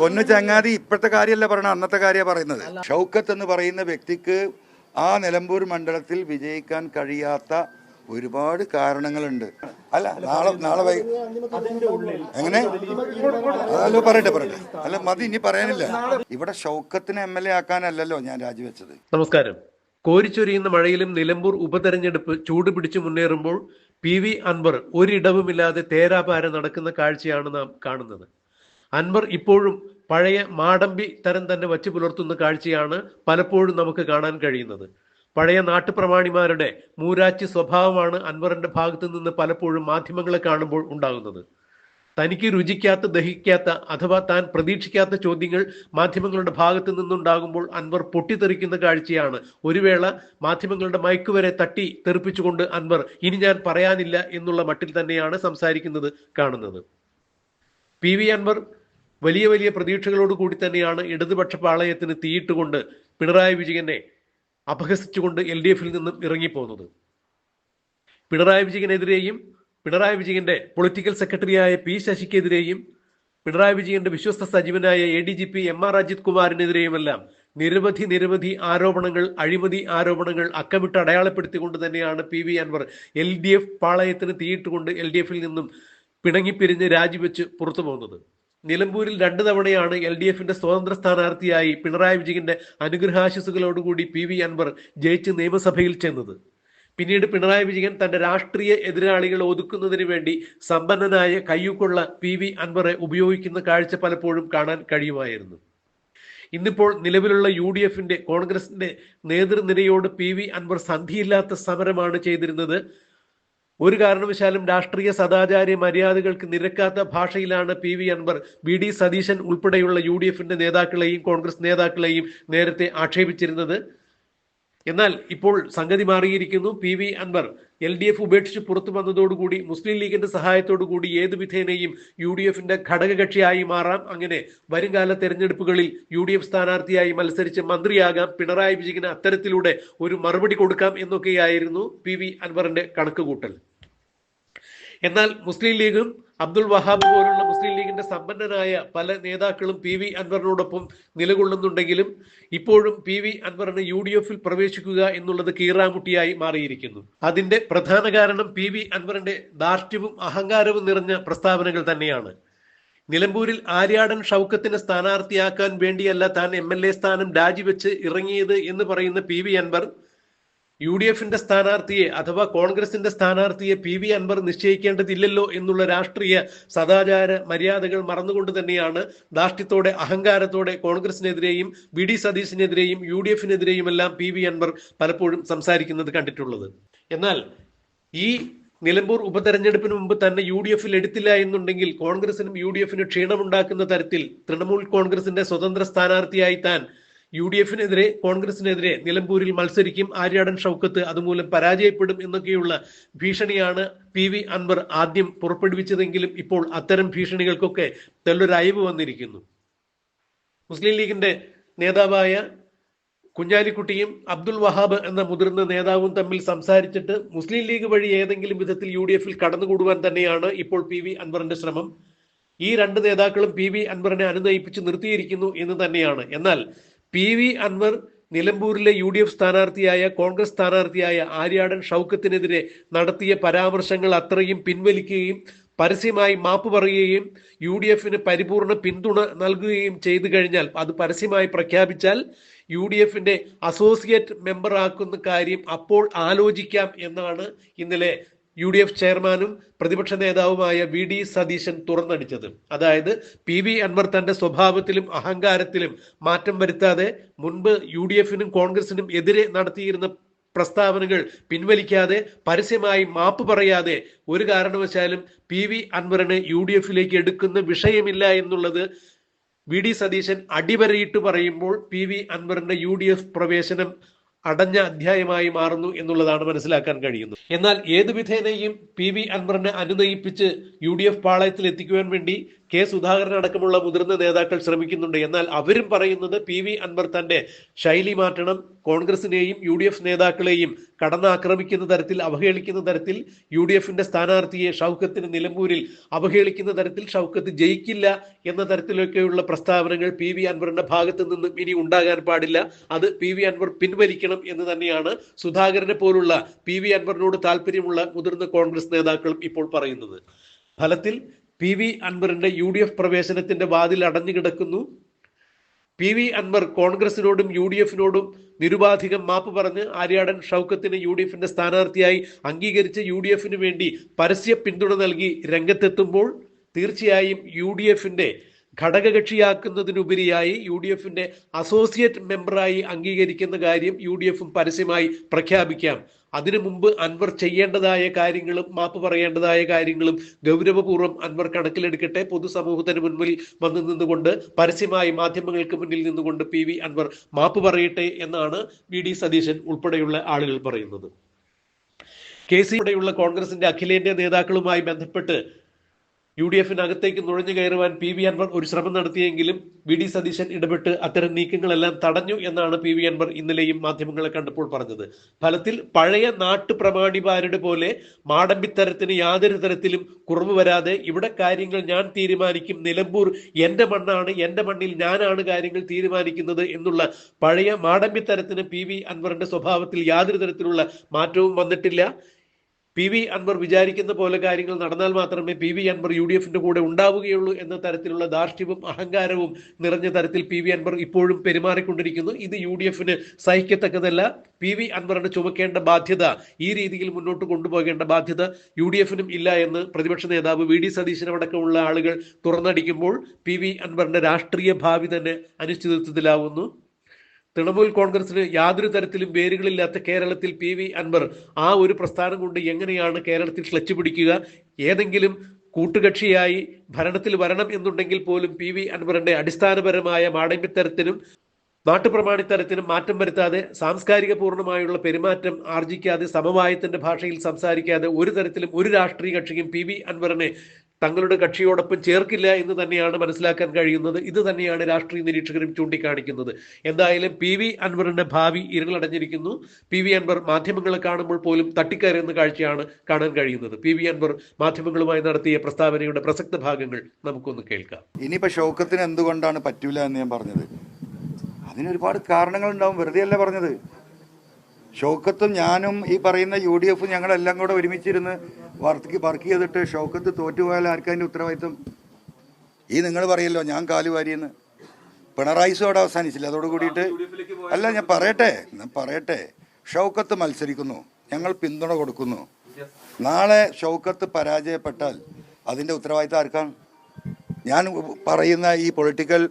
പൊന്നു ചങ്ങാതി ഇപ്പോഴത്തെ കാര്യമല്ല പറയണത് അന്നത്തെ കാര്യമാണ് പറയുന്നത്. ഷൗക്കത്ത് എന്ന് പറയുന്ന വ്യക്തിക്ക് ആ നിലമ്പൂർ മണ്ഡലത്തിൽ വിജയിക്കാൻ കഴിയാത്ത ഒരുപാട് കാരണങ്ങളുണ്ട്. അല്ല നാളെ നാളെ വൈ എങ്ങനെ? അതല്ലോ പറയട്ടെ പറയട്ടെ. അല്ല മതി ഇനി പറയാനില്ല. ഇവിടെ ഷൗക്കത്തിന് എം എൽ എ ആക്കാനല്ലല്ലോ ഞാൻ രാജിവെച്ചത്. നമസ്കാരം. കോരിച്ചൊരിയുന്ന മഴയിലും നിലമ്പൂർ ഉപതെരഞ്ഞെടുപ്പ് ചൂടുപിടിച്ചു മുന്നേറുമ്പോൾ പി വി അൻവർ ഒരിടവുമില്ലാതെ തേരാപാര നടക്കുന്ന കാഴ്ചയാണ് നാം കാണുന്നത്. അൻവർ ഇപ്പോഴും പഴയ മാടമ്പി തരം തന്നെ വച്ചു പുലർത്തുന്ന കാഴ്ചയാണ് പലപ്പോഴും നമുക്ക് കാണാൻ കഴിയുന്നത്. പഴയ നാട്ടുപ്രമാണിമാരുടെ മൂരാച്ചി സ്വഭാവമാണ് അൻവറിന്റെ ഭാഗത്തു നിന്ന് പലപ്പോഴും മാധ്യമങ്ങളെ കാണുമ്പോൾ ഉണ്ടാകുന്നത്. തനിക്ക് രുചിക്കാത്ത ദഹിക്കാത്ത അഥവാ താൻ പ്രതീക്ഷിക്കാത്ത ചോദ്യങ്ങൾ മാധ്യമങ്ങളുടെ ഭാഗത്ത് നിന്നുണ്ടാകുമ്പോൾ അൻവർ പൊട്ടിത്തെറിക്കുന്ന കാഴ്ചയാണ്. ഒരു വേള മാധ്യമങ്ങളുടെ മയക്ക് വരെ തട്ടി തെറിപ്പിച്ചുകൊണ്ട് അൻവർ ഇനി ഞാൻ പറയാനില്ല എന്നുള്ള മട്ടിൽ തന്നെയാണ് സംസാരിക്കുന്നത് കാണുന്നത്. പി വി അൻവർ വലിയ വലിയ പ്രതീക്ഷകളോട് കൂടി തന്നെയാണ് ഇടതുപക്ഷ പാളയത്തിന് തീയിട്ടുകൊണ്ട് പിണറായി വിജയനെ അപഹസിച്ചുകൊണ്ട് എൽ ഡി എഫിൽ നിന്നും ഇറങ്ങിപ്പോകുന്നത്. പിണറായി വിജയനെതിരെയും പിണറായി വിജയന്റെ പൊളിറ്റിക്കൽ സെക്രട്ടറിയായ പി ശശിക്കെതിരെയും പിണറായി വിജയന്റെ വിശ്വസ്ത സജീവനായ A D G P M R Ajith കുമാറിനെതിരെയുമെല്ലാം നിരവധി നിരവധി ആരോപണങ്ങൾ അഴിമതി ആരോപണങ്ങൾ അക്കമിട്ട് അടയാളപ്പെടുത്തിക്കൊണ്ട് തന്നെയാണ് P V Anvar L D F പാളയത്തിന് തീയിട്ടുകൊണ്ട് എൽ ഡി എഫിൽ നിന്നും പിണങ്ങിപ്പിരിഞ്ഞ് രാജിവെച്ച് പുറത്തു പോകുന്നത് നിലമ്പൂരിൽ രണ്ടു തവണയാണ് എൽ ഡി എഫിന്റെ സ്വതന്ത്ര സ്ഥാനാർത്ഥിയായി പിണറായി വിജയന്റെ അനുഗ്രഹാശിസുകളോടുകൂടി പി വി അൻവർ ജയിച്ച് നിയമസഭയിൽ ചെന്നത്. പിന്നീട് പിണറായി വിജയൻ തന്റെ രാഷ്ട്രീയ എതിരാളികളെ ഒതുക്കുന്നതിന് വേണ്ടി സമ്പന്നനായ കയ്യൂക്കുള്ള പി വി അൻവറെ ഉപയോഗിക്കുന്ന കാഴ്ച പലപ്പോഴും കാണാൻ കഴിയുമായിരുന്നു. ഇന്നിപ്പോൾ നിലവിലുള്ള യു ഡി എഫിന്റെ കോൺഗ്രസിന്റെ നേതൃനിരയോട് പി വി അൻവർ സന്ധിയില്ലാത്ത സമരമാണ് ചെയ്തിരുന്നത്. ഒരു കാരണവശാലും രാഷ്ട്രീയ സദാചാര മര്യാദകൾക്ക് നിരക്കാത്ത ഭാഷയിലാണ് P V Anvar V D Satheesan ഉൾപ്പെടെയുള്ള യു ഡി എഫിന്റെ നേതാക്കളെയും കോൺഗ്രസ് നേതാക്കളെയും നേരത്തെ ആക്ഷേപിച്ചിരുന്നത്. എന്നാൽ ഇപ്പോൾ സംഗതി മാറിയിരിക്കുന്നു. P V Anvar L D F ഉപേക്ഷിച്ച് പുറത്തു വന്നതോടുകൂടി മുസ്ലിം ലീഗിന്റെ സഹായത്തോടുകൂടി ഏത് വിധേനയും യു ഡി എഫിന്റെ ഘടകകക്ഷിയായി മാറാം. അങ്ങനെ വരുംകാല തെരഞ്ഞെടുപ്പുകളിൽ യു ഡി എഫ് സ്ഥാനാർത്ഥിയായി മത്സരിച്ച് മന്ത്രിയാകാം. പിണറായി വിജയന് അത്തരത്തിലൂടെ ഒരു മറുപടി കൊടുക്കാം എന്നൊക്കെയായിരുന്നു പി വി അൻവറിന്റെ കണക്കുകൂട്ടൽ. എന്നാൽ മുസ്ലിം ലീഗും അബ്ദുൾ വഹാബ് പോലുള്ള മുസ്ലിം ലീഗിന്റെ സമ്പന്നരായ പല നേതാക്കളും പി വി അൻവറിനോടൊപ്പം നിലകൊള്ളുന്നുണ്ടെങ്കിലും ഇപ്പോഴും പി വി അൻവറിന് യു ഡി എഫിൽ പ്രവേശിക്കുക എന്നുള്ളത് കീറാമുട്ടിയായി മാറിയിരിക്കുന്നു. അതിന്റെ പ്രധാന കാരണം പി വി അൻവറിന്റെ ദാർഷ്ട്യവും അഹങ്കാരവും നിറഞ്ഞ പ്രസ്താവനകൾ തന്നെയാണ്. നിലമ്പൂരിൽ ആര്യാടൻ ഷൗക്കത്തിനെ സ്ഥാനാർത്ഥിയാക്കാൻ വേണ്ടിയല്ല താൻ എം എൽ എ സ്ഥാനം രാജിവെച്ച് ഇറങ്ങിയത് എന്ന് പറയുന്ന P V Anvar U D എഫിന്റെ സ്ഥാനാർത്ഥിയെ അഥവാ കോൺഗ്രസിന്റെ സ്ഥാനാർത്ഥിയെ പി വി അൻവർ നിശ്ചയിക്കേണ്ടതില്ലല്ലോ എന്നുള്ള രാഷ്ട്രീയ സദാചാര മര്യാദകൾ മറന്നുകൊണ്ട് തന്നെയാണ് ധാർഷ്ട്യത്തോടെ അഹങ്കാരത്തോടെ കോൺഗ്രസിനെതിരെയും വി ഡി സതീശിനെതിരെയും യു ഡി എഫിനെതിരെയും എല്ലാം പി വി അൻവർ പലപ്പോഴും സംസാരിക്കുന്നത് കണ്ടിട്ടുള്ളത്. എന്നാൽ ഈ നിലമ്പൂർ ഉപതെരഞ്ഞെടുപ്പിന് മുമ്പ് തന്നെ യു ഡി എഫിൽ എടുത്തില്ല എന്നുണ്ടെങ്കിൽ കോൺഗ്രസിനും യു ഡി എഫിനും ക്ഷീണമുണ്ടാക്കുന്ന തരത്തിൽ തൃണമൂൽ കോൺഗ്രസിന്റെ സ്വതന്ത്ര സ്ഥാനാർത്ഥിയായി താൻ യു ഡി എഫിനെതിരെ കോൺഗ്രസിനെതിരെ നിലമ്പൂരിൽ മത്സരിക്കും ആര്യാടൻ ഷൗക്കത്ത് അതുമൂലം പരാജയപ്പെടും എന്നൊക്കെയുള്ള ഭീഷണിയാണ് പി വി അൻവർ ആദ്യം പുറപ്പെടുവിച്ചതെങ്കിലും ഇപ്പോൾ അത്തരം ഭീഷണികൾക്കൊക്കെ തെല്ലൊരയവ് വന്നിരിക്കുന്നു. മുസ്ലിം ലീഗിന്റെ നേതാവായ കുഞ്ഞാലിക്കുട്ടിയും അബ്ദുൽ വഹാബ് എന്ന മുതിർന്ന നേതാവും തമ്മിൽ സംസാരിച്ചിട്ട് മുസ്ലിം ലീഗ് വഴി ഏതെങ്കിലും വിധത്തിൽ യു ഡി എഫിൽ കടന്നുകൂടുവാൻ തന്നെയാണ് ഇപ്പോൾ പി വി അൻവറിന്റെ ശ്രമം. ഈ രണ്ട് നേതാക്കളും പി വി അൻവറിനെ അനുനയിപ്പിച്ച് നിർത്തിയിരിക്കുന്നു എന്ന് തന്നെയാണ്. എന്നാൽ പി വി അൻവർ നിലമ്പൂരിലെ യു ഡി എഫ് സ്ഥാനാർത്ഥിയായ കോൺഗ്രസ് സ്ഥാനാർത്ഥിയായ ആര്യാടൻ ഷൗക്കത്തിനെതിരെ നടത്തിയ പരാമർശങ്ങൾ അത്രയും പിൻവലിക്കുകയും പരസ്യമായി മാപ്പ് പറയുകയും യു ഡി എഫിന് പരിപൂർണ പിന്തുണ നൽകുകയും ചെയ്തു കഴിഞ്ഞാൽ അത് പരസ്യമായി പ്രഖ്യാപിച്ചാൽ യു ഡി എഫിന്റെ അസോസിയേറ്റ് മെമ്പർ ആക്കുന്ന കാര്യം അപ്പോൾ ആലോചിക്കാം എന്നാണ് ഇന്നലെ യു ഡി എഫ് ചെയർമാനും പ്രതിപക്ഷ നേതാവുമായ വി ഡി സതീശൻ തുറന്നടിച്ചത്. അതായത് പി വി അൻവർ തന്റെ സ്വഭാവത്തിലും അഹങ്കാരത്തിലും മാറ്റം വരുത്താതെ മുൻപ് യു ഡി എഫിനും കോൺഗ്രസിനും എതിരെ നടത്തിയിരുന്ന പ്രസ്താവനകൾ പിൻവലിക്കാതെ പരസ്യമായി മാപ്പ് പറയാതെ ഒരു കാരണവശാലും പി വി അൻവറിനെ യു ഡി എഫിലേക്ക് എടുക്കുന്ന വിഷയമില്ല എന്നുള്ളത് വി ഡി സതീശൻ അടിവരയിട്ട് പറയുമ്പോൾ പി വി അൻവറിന്റെ യു ഡി എഫ് പ്രവേശനം അടഞ്ഞ അധ്യായമായി മാറുന്നു എന്നുള്ളതാണ് മനസ്സിലാക്കാൻ കഴിയുന്നത്. എന്നാൽ ഏതു വിധേനയും പി വി അൻവറിനെ അനുനയിപ്പിച്ച് യു ഡി എഫ് പാളയത്തിൽ എത്തിക്കുവാൻ വേണ്ടി കെ സുധാകരൻ അടക്കമുള്ള മുതിർന്ന നേതാക്കൾ ശ്രമിക്കുന്നുണ്ട്. എന്നാൽ അവരും പറയുന്നത് പി വി അൻവർ തന്റെ ശൈലി മാറ്റണം കോൺഗ്രസിനെയും യു ഡി എഫ് നേതാക്കളെയും കടന്നാക്രമിക്കുന്ന തരത്തിൽ അവഹേളിക്കുന്ന തരത്തിൽ യു ഡി എഫിന്റെ സ്ഥാനാർത്ഥിയെ ഷൗക്കത്തിന് നിലമ്പൂരിൽ അവഹേളിക്കുന്ന തരത്തിൽ ഷൗക്കത്ത് ജയിക്കില്ല എന്ന തരത്തിലൊക്കെയുള്ള പ്രസ്താവനകൾ പി വി അൻവറിന്റെ ഭാഗത്ത് നിന്നും ഇനി ഉണ്ടാകാൻ പാടില്ല. അത് പി വി അൻവർ പിൻവലിക്കണം എന്ന് തന്നെയാണ് സുധാകരനെ പോലുള്ള പി വി അൻവറിനോട് താല്പര്യമുള്ള മുതിർന്ന കോൺഗ്രസ് നേതാക്കളും ഇപ്പോൾ പറയുന്നത്. ഫലത്തിൽ പി വി അൻവറിന്റെ യു ഡി എഫ് പ്രവേശനത്തിന്റെ വാതിൽ അടഞ്ഞു കിടക്കുന്നു. പി വി അൻവർ കോൺഗ്രസിനോടും യു ഡി എഫിനോടും നിരുപാധികം മാപ്പ് പറഞ്ഞ് ആര്യാടൻ ഷൗക്കത്തിനെ യു ഡി എഫിന്റെ സ്ഥാനാർത്ഥിയായി അംഗീകരിച്ച് യു ഡി എഫിന് വേണ്ടി പരസ്യ പിന്തുണ നൽകി രംഗത്തെത്തുമ്പോൾ തീർച്ചയായും യു ഡി എഫിന്റെ ഘടകകക്ഷിയാക്കുന്നതിനുപരിയായി യു ഡി എഫിന്റെ അസോസിയേറ്റ് മെമ്പറായി അംഗീകരിക്കുന്ന കാര്യം യു ഡി എഫും പരസ്യമായി പ്രഖ്യാപിക്കാം. അതിനു മുമ്പ് അൻവർ ചെയ്യേണ്ടതായ കാര്യങ്ങളും മാപ്പ് പറയേണ്ടതായ കാര്യങ്ങളും ഗൗരവപൂർവം അൻവർ കണക്കിലെടുക്കട്ടെ. പൊതുസമൂഹത്തിന് മുൻപിൽ വന്നു നിന്നുകൊണ്ട് പരസ്യമായി മാധ്യമങ്ങൾക്ക് മുന്നിൽ നിന്നുകൊണ്ട് പി വി അൻവർ മാപ്പ് പറയട്ടെ എന്നാണ് വി ഡി സതീശൻ ഉൾപ്പെടെയുള്ള ആളുകൾ പറയുന്നത്. കെ സിയുടെയുള്ള കോൺഗ്രസിന്റെ അഖിലേന്ത്യാ നേതാക്കളുമായി ബന്ധപ്പെട്ട് യു ഡി എഫിനകത്തേക്ക് നുഴഞ്ഞു കയറുവാൻ പി വി അൻവർ ഒരു ശ്രമം നടത്തിയെങ്കിലും വി ഡി സതീശൻ ഇടപെട്ട് അത്തരം നീക്കങ്ങളെല്ലാം തടഞ്ഞു എന്നാണ് പി വി അൻവർ ഇന്നലെയും മാധ്യമങ്ങളെ കണ്ടപ്പോൾ പറഞ്ഞത്. ഫലത്തിൽ പഴയ നാട്ടുപ്രമാണിമാരുടെ പോലെ മാടമ്പിത്തരത്തിന് യാതൊരു തരത്തിലും കുറവ് വരാതെ ഇവിടെ കാര്യങ്ങൾ ഞാൻ തീരുമാനിക്കും നിലമ്പൂർ എന്റെ മണ്ണാണ് എന്റെ മണ്ണിൽ ഞാനാണ് കാര്യങ്ങൾ തീരുമാനിക്കുന്നത് എന്നുള്ള പഴയ മാടമ്പിത്തരത്തിന് പി വി അൻവറിന്റെ സ്വഭാവത്തിൽ യാതൊരു തരത്തിലുള്ള മാറ്റവും വന്നിട്ടില്ല. പി വി അൻവർ വിചാരിക്കുന്ന പോലെ കാര്യങ്ങൾ നടന്നാൽ മാത്രമേ P V Anvar U D എഫിന്റെ കൂടെ ഉണ്ടാവുകയുള്ളൂ എന്ന തരത്തിലുള്ള ദാർഷ്ട്യവും അഹങ്കാരവും നിറഞ്ഞ തരത്തിൽ പി വി അൻവർ ഇപ്പോഴും പെരുമാറിക്കൊണ്ടിരിക്കുന്നു. ഇത് യു ഡി എഫിന് സഹിക്കത്തക്കതല്ല. പി വി അൻവറിന് ചുമക്കേണ്ട ബാധ്യത ഈ രീതിയിൽ മുന്നോട്ട് കൊണ്ടുപോകേണ്ട ബാധ്യത യു ഡി എഫിനും ഇല്ല എന്ന് പ്രതിപക്ഷ നേതാവ് വി ഡി സതീശനടക്കമുള്ള ആളുകൾ തുറന്നടിക്കുമ്പോൾ പി വി അൻവറിന്റെ രാഷ്ട്രീയ ഭാവി തന്നെ അനിശ്ചിതത്വത്തിലാവുന്നു. തൃണമൂൽ കോൺഗ്രസിന് യാതൊരു തരത്തിലും വേരുകളില്ലാത്ത കേരളത്തിൽ പി വി അൻവർ ആ ഒരു പ്രസ്ഥാനം കൊണ്ട് എങ്ങനെയാണ് കേരളത്തിൽ ക്ലച്ച് പിടിക്കുക? ഏതെങ്കിലും കൂട്ടുകക്ഷിയായി ഭരണത്തിൽ വരണം എന്നുണ്ടെങ്കിൽ പോലും പി വി അൻവറിന്റെ അടിസ്ഥാനപരമായ മാടമ്പിത്തരത്തിനും നാട്ടുപ്രമാണിത്തരത്തിനും മാറ്റം വരുത്താതെ സാംസ്കാരിക പൂർണമായുള്ള പെരുമാറ്റം ആർജിക്കാതെ സമവായത്തിന്റെ ഭാഷയിൽ സംസാരിക്കാതെ ഒരു തരത്തിലും ഒരു രാഷ്ട്രീയ കക്ഷിക്കും പി വി അൻവറിനെ തങ്ങളുടെ കക്ഷിയോടൊപ്പം ചേർക്കില്ല എന്ന് തന്നെയാണ് മനസ്സിലാക്കാൻ കഴിയുന്നത്. ഇത് തന്നെയാണ് രാഷ്ട്രീയ നിരീക്ഷകരും ചൂണ്ടിക്കാണിക്കുന്നത്. എന്തായാലും പി വി അൻവറിന്റെ ഭാവി ഇരുളടഞ്ഞിരിക്കുന്നു പി വി അൻവർ മാധ്യമങ്ങളെ കാണുമ്പോൾ പോലും തട്ടിക്കയറുന്ന കാഴ്ചയാണ് കാണാൻ കഴിയുന്നത്. പി വി അൻവർ മാധ്യമങ്ങളുമായി നടത്തിയ പ്രസ്താവനയുടെ പ്രസക്ത ഭാഗങ്ങൾ നമുക്കൊന്ന് കേൾക്കാം. ഇനിയിപ്പോ ഷൗക്കത്തിന് എന്തുകൊണ്ടാണ് പറ്റൂല എന്ന് ഞാൻ പറഞ്ഞത്? അതിനൊരുപാട് കാരണങ്ങളുണ്ടാവും. വെറുതെ അല്ല പറഞ്ഞത്. ഷൗക്കത്തും ഞാനും ഈ പറയുന്ന യു ഡി എഫും ഞങ്ങളെല്ലാം കൂടെ ഒരുമിച്ചിരുന്ന് വർക്ക് വർക്ക് ചെയ്തിട്ട് ഷൗക്കത്ത് തോറ്റുപോയാൽ ആർക്കതിന്റെ ഉത്തരവാദിത്വം? ഈ നിങ്ങൾ പറയല്ലോ ഞാൻ കാലുവാരിയെന്ന് പിണറായി സോടെ അവസാനിച്ചില്ല. അതോട് കൂടിയിട്ട് അല്ല ഞാൻ പറയട്ടെ ഞാൻ പറയട്ടെ. ഷൗക്കത്ത് മത്സരിക്കുന്നു. ഞങ്ങൾ പിന്തുണ കൊടുക്കുന്നു. നാളെ ഷൗക്കത്ത് പരാജയപ്പെട്ടാൽ അതിന്റെ ഉത്തരവാദിത്തം ആർക്കാണ്? ഞാൻ പറയുന്ന ഈ പൊളിറ്റിക്കൽ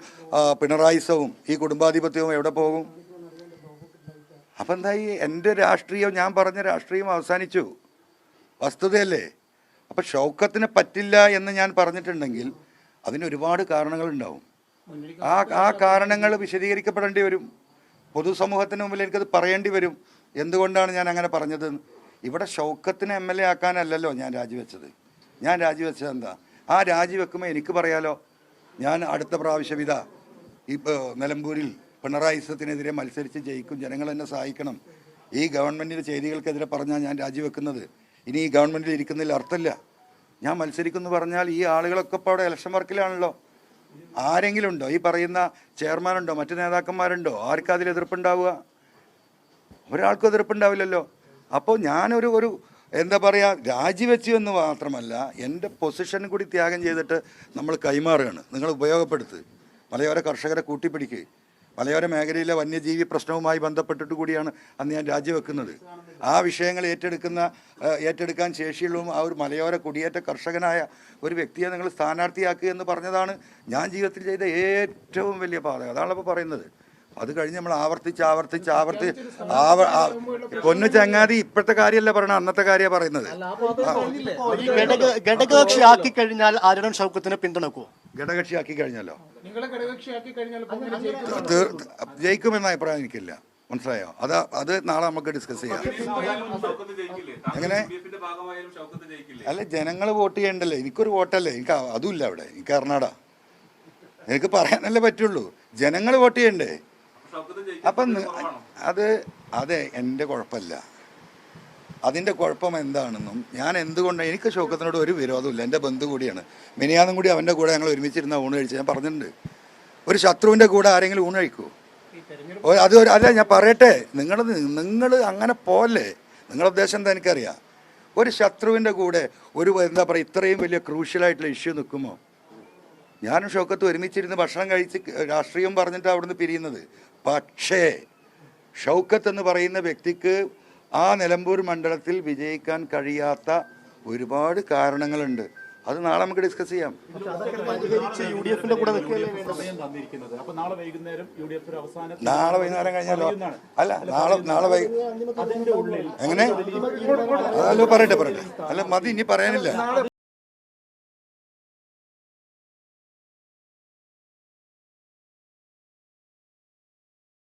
പിണറായിസവും ഈ കുടുംബാധിപത്യവും എവിടെ പോകും? അപ്പം എന്തായി? എന്റെ രാഷ്ട്രീയം ഞാൻ പറഞ്ഞ രാഷ്ട്രീയം അവസാനിച്ചു. വസ്തുതയല്ലേ? അപ്പം ഷൗക്കത്തിന് പറ്റില്ല എന്ന് ഞാൻ പറഞ്ഞിട്ടുണ്ടെങ്കിൽ അതിന് ഒരുപാട് കാരണങ്ങളുണ്ടാവും. ആ ആ കാരണങ്ങൾ വിശദീകരിക്കപ്പെടേണ്ടി വരും. പൊതുസമൂഹത്തിന് മുമ്പിൽ എനിക്കത് പറയേണ്ടി വരും. എന്തുകൊണ്ടാണ് ഞാൻ അങ്ങനെ പറഞ്ഞത്? ഇവിടെ ഷൗക്കത്തിന് എം എൽ എ ആക്കാനല്ലല്ലോ ഞാൻ രാജിവെച്ചത്. ഞാൻ രാജിവെച്ചത് എന്താ? ആ രാജിവെക്കുമ്പോൾ എനിക്ക് പറയാലോ? ഞാൻ അടുത്ത പ്രാവശ്യം ഇതാ ഇപ്പോൾ നിലമ്പൂരിൽ പിണറായിസത്തിനെതിരെ മത്സരിച്ച് ജയിക്കും ജനങ്ങൾ എന്നെ സഹായിക്കണം. ഈ ഗവൺമെന്റിന്റെ ചെയ്തികൾക്കെതിരെ പറഞ്ഞാൽ ഞാൻ രാജിവെക്കുന്നത്. ഇനി ഈ ഗവൺമെന്റിൽ ഇരിക്കുന്നതിൽ അർത്ഥമില്ല. ഞാൻ മത്സരിക്കുന്നു പറഞ്ഞാൽ ഈ ആളുകളൊക്കെ ഇപ്പോൾ അവിടെ ഇലക്ഷൻ വർക്കിലാണല്ലോ. ആരെങ്കിലും ഉണ്ടോ ഈ പറയുന്ന ചെയർമാനുണ്ടോ? മറ്റു നേതാക്കന്മാരുണ്ടോ? ആർക്കും അതിൽ എതിർപ്പുണ്ടാവുക? ഒരാൾക്കും എതിർപ്പുണ്ടാവില്ലല്ലോ. അപ്പോൾ ഞാനൊരു ഒരു എന്താ പറയുക രാജിവെച്ചു എന്ന് മാത്രമല്ല എന്റെ പൊസിഷൻ കൂടി ത്യാഗം ചെയ്തിട്ട് നമ്മൾ കൈമാറുകയാണ്. നിങ്ങൾ ഉപയോഗപ്പെടുത്ത്. മലയോര കർഷകരെ കൂട്ടിപ്പിടിക്കുക മലയോര മേഖലയിലെ വന്യജീവി പ്രശ്നവുമായി ബന്ധപ്പെട്ടിട്ട് കൂടിയാണ് അന്ന് ഞാൻ രാജിവെക്കുന്നത്. ആ വിഷയങ്ങൾ ഏറ്റെടുക്കുന്ന ഏറ്റെടുക്കാൻ ശേഷിയുള്ളതും ആ ഒരു മലയോര കുടിയേറ്റ കർഷകനായ ഒരു വ്യക്തിയെ നിങ്ങൾ സ്ഥാനാർത്ഥിയാക്കുക എന്ന് പറഞ്ഞതാണ് ഞാൻ ജീവിതത്തിൽ ചെയ്ത ഏറ്റവും വലിയ പാതകം അതാണ് ഇപ്പോൾ പറയുന്നത്. അത് കഴിഞ്ഞ് നമ്മൾ ആവർത്തിച്ച് ആവർത്തിച്ച് ആവർത്തി ആവ പൊന്നു ചങ്ങാതി ഇപ്പോഴത്തെ കാര്യമല്ല പറയണ അന്നത്തെ കാര്യമാണ് പറയുന്നത്. ഘടകകക്ഷി ആക്കി കഴിഞ്ഞാൽ ആരുടെ ഷൗക്കത്തിനെ പിന്തുണക്കുമോ കഴിഞ്ഞല്ലോ ഇങ്ങനെ ജയിക്കും. തീർ- ജയിക്കുമെന്ന അഭിപ്രായം എനിക്കില്ല. മനസ്സിലായോ? അത് അത് നാളെ നമുക്ക് ഡിസ്കസ് ചെയ്യാം. എങ്ങനെ? അല്ല ജനങ്ങൾ വോട്ട് ചെയ്യണ്ടല്ലേ? എനിക്കൊരു വോട്ടല്ലേ? എനിക്ക് അതുമില്ല അവിടെ. എനിക്ക് കർണാടക. എനിക്ക് പറയാനല്ലേ പറ്റുള്ളൂ. ജനങ്ങൾ വോട്ട് ചെയ്യണ്ടേ? അപ്പം അത് അതെ എന്റെ കുഴപ്പമില്ല. അതിന്റെ കുഴപ്പം എന്താണെന്നും ഞാൻ എന്തുകൊണ്ട് എനിക്ക് ശോകത്തിനോട് ഒരു വിരോധമില്ല എന്റെ ബന്ധു കൂടിയാണ്. മിനിയാന്നും കൂടി അവന്റെ കൂടെ ഞങ്ങൾ ഒരുമിച്ചിരുന്ന ഊണ് കഴിച്ച് ഞാൻ പറഞ്ഞിട്ടുണ്ട്. ഒരു ശത്രുവിന്റെ കൂടെ ആരെങ്കിലും ഊണ് കഴിക്കൂ. ഓ, അത് അല്ല ഞാൻ പറയട്ടെ. നിങ്ങൾ നിങ്ങൾ അങ്ങനെ പോലെ. നിങ്ങളുടെ ഉദ്ദേശം എന്താ എനിക്കറിയാം? ഒരു ശത്രുവിന്റെ കൂടെ ഒരു എന്താ പറയുക ഇത്രയും വലിയ ക്രൂഷ്യലായിട്ടുള്ള ഇഷ്യൂ നിൽക്കുമോ? ഞാനും ഷൗക്കത്ത് ഒരുമിച്ചിരുന്ന് ഭക്ഷണം കഴിച്ച് രാഷ്ട്രീയം പറഞ്ഞിട്ട് അവിടുന്ന് പിരിയുന്നത്. പക്ഷേ ഷൗക്കത്ത് എന്ന് പറയുന്ന വ്യക്തിക്ക് ആ നിലമ്പൂർ മണ്ഡലത്തിൽ വിജയിക്കാൻ കഴിയാത്ത ഒരുപാട് കാരണങ്ങളുണ്ട്. അത് നാളെ നമുക്ക് ഡിസ്കസ് ചെയ്യാം. നാളെ വൈകുന്നേരം കഴിഞ്ഞാലോ? അല്ല നാളെ നാളെ വൈ അതിന്റെ ഉള്ളിൽ എങ്ങനെ? അതല്ലോ പറയട്ടെ പറയട്ടെ. അല്ല മതി ഇനി പറയാനില്ല.